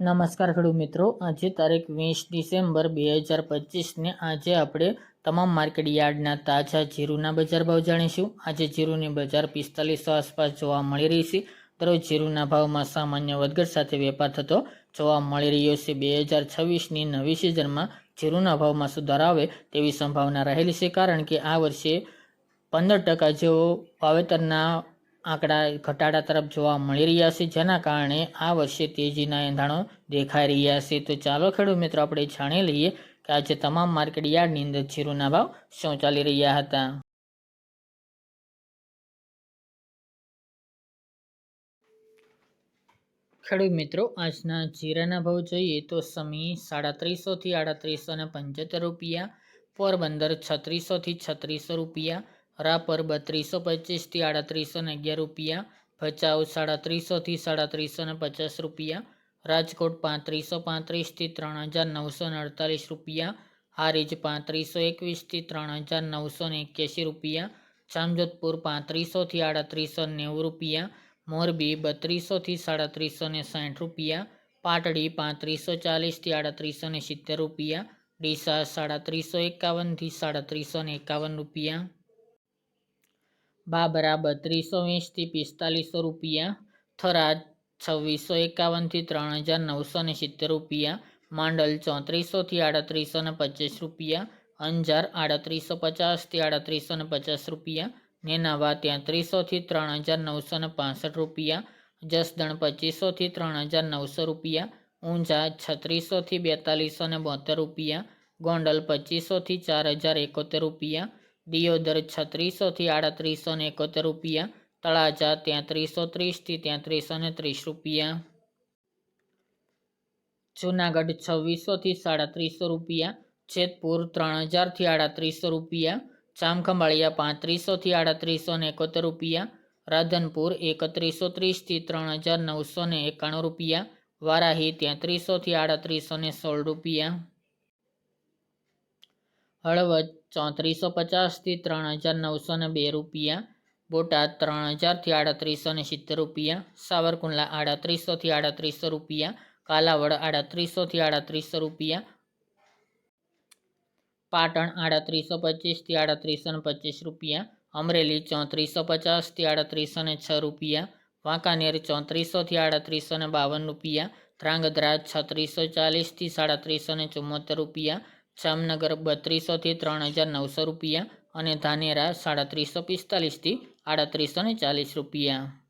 નમસ્કાર ખેડૂત મિત્રો. આજે તારીખ વીસ ડિસેમ્બર બે હજાર પચીસને આજે આપણે તમામ માર્કેટ યાર્ડના તાજા જીરુના બજાર ભાવ જાણીશું. આજે જીરુની બજાર પિસ્તાલીસો આસપાસ જોવા મળી રહી છે. દરરોજ જીરુના ભાવમાં સામાન્ય વધઘટ સાથે વેપાર થતો જોવા મળી રહ્યો છે. બે હજાર છવ્વીસની નવી સિઝનમાં જીરુના ભાવમાં સુધારો આવે તેવી સંભાવના રહેલી છે કારણ કે આ વર્ષે પંદર ટકા જેવો વાવેતરના આંકડા ઘટાડા તરફ જોવા મળી રહ્યા છે. જેના કારણે આ વર્ષે તેજીના એંધાણો દેખાઈ રહ્યા છે. તો ચાલો ખેડૂત મિત્રો, આપણે જાણી લઈએ કે આજે તમામ માર્કેટ યાર્ડની અંદર જીરુના ભાવ શું ચાલી રહ્યા હતા. ખેડૂત મિત્રો, આજના જીરાના ભાવ જોઈએ તો સમી સાડત્રીસોથી આડત્રીસો ને પંચોતેર રૂપિયા, પોરબંદર છત્રીસોથી છત્રીસો રૂપિયા રાપર ત્રીસો પચીસથી આડત્રીસો ને અગિયાર રૂપિયા, ભચાઉ સાડત્રીસોથી સાડત્રીસો ને પચાસ રૂપિયા, રાજકોટ પાંત્રીસો પાંત્રીસથી ત્રણ હજાર નવસો ને અડતાલીસ રૂપિયા, હારીજ પાંત્રીસો એકવીસથી ત્રણ હજાર નવસો ને એક્યાસી રૂપિયા, જામજોધપુર પાંત્રીસોથી આડત્રીસો નેવું રૂપિયા, મોરબી બત્રીસોથી સાડત્રીસો ને સાઠ રૂપિયા, પાટડી પાંત્રીસો ચાલીસથી આડત્રીસો ને સિત્તેર રૂપિયા, ડીસા સાડત્રીસો એકાવનથી સાડત્રીસો ને એકાવન રૂપિયા. બાબરા ત્રીસો વીસથી પિસ્તાલીસો રૂપિયા, થરાદ છવ્વીસો એકાવનથી ત્રણ હજાર નવસો ને સિત્તેર રૂપિયા, માંડલ ચોત્રીસોથી આડત્રીસો ને પચીસ રૂપિયા, અંજાર આડત્રીસો પચાસથી આડત્રીસો ને પચાસ રૂપિયા, નેનાવા ત્યાંત્રીસોથી ત્રણ હજાર નવસો ને પાસઠ રૂપિયા, જસદણ પચીસોથી ત્રણ હજાર નવસો રૂપિયા, ઊંઝા છત્રીસોથી બેતાલીસો ને બોતેર રૂપિયા, ગોંડલ પચીસોથી ચાર હજાર એકોતેર રૂપિયા દિયોદર છત્રીસોથી આડત્રીસો ને એકોતેર રૂપિયા, તળાજા તેત્રીસો ત્રીસથી તેત્રીસો ને ત્રીસ રૂપિયા. જૂનાગઢ છવ્વીસોથી સાડત્રીસો રૂપિયા, જેતપુર ત્રણ હજારથી આડત્રીસો રૂપિયા, જામખંભાળિયા પાંત્રીસોથી આડત્રીસો ને એકોતેર રૂપિયા, રાધનપુર એકત્રીસો ત્રીસથી ત્રણ હજાર નવસો ને એકાણું રૂપિયા, વારાહી ત્યાંત્રીસોથી આડત્રીસો ને સોળ રૂપિયા. હળવદ ચોત્રીસો પચાસથી ત્રણ હજાર નવસો ને બે રૂપિયા, બોટાદ ત્રણ હજારથી આડત્રીસો ને સિત્તેર રૂપિયા, સાવરકુંડલા આડત્રીસોથી આડત્રીસો રૂપિયા, કાલાવડ આડત્રીસોથી આડત્રીસો રૂપિયા, પાટણ આડત્રીસો પચીસથી આડત્રીસો ને પચીસ રૂપિયા, અમરેલી ચોત્રીસો પચાસથી આડત્રીસો ને છ રૂપિયા, વાંકાનેર ચોત્રીસોથી આડત્રીસો ને બાવન રૂપિયા, ધ્રાંગધ્રા છત્રીસો ચાલીસથી સાડત્રીસો ને ચુમ્મોતેર રૂપિયા જામનગર બત્રીસોથી ત્રણ હજાર નવસો રૂપિયા અને ધાનેરા સાડત્રીસો પિસ્તાલીસથી આડત્રીસો ચાલીસ રૂપિયા.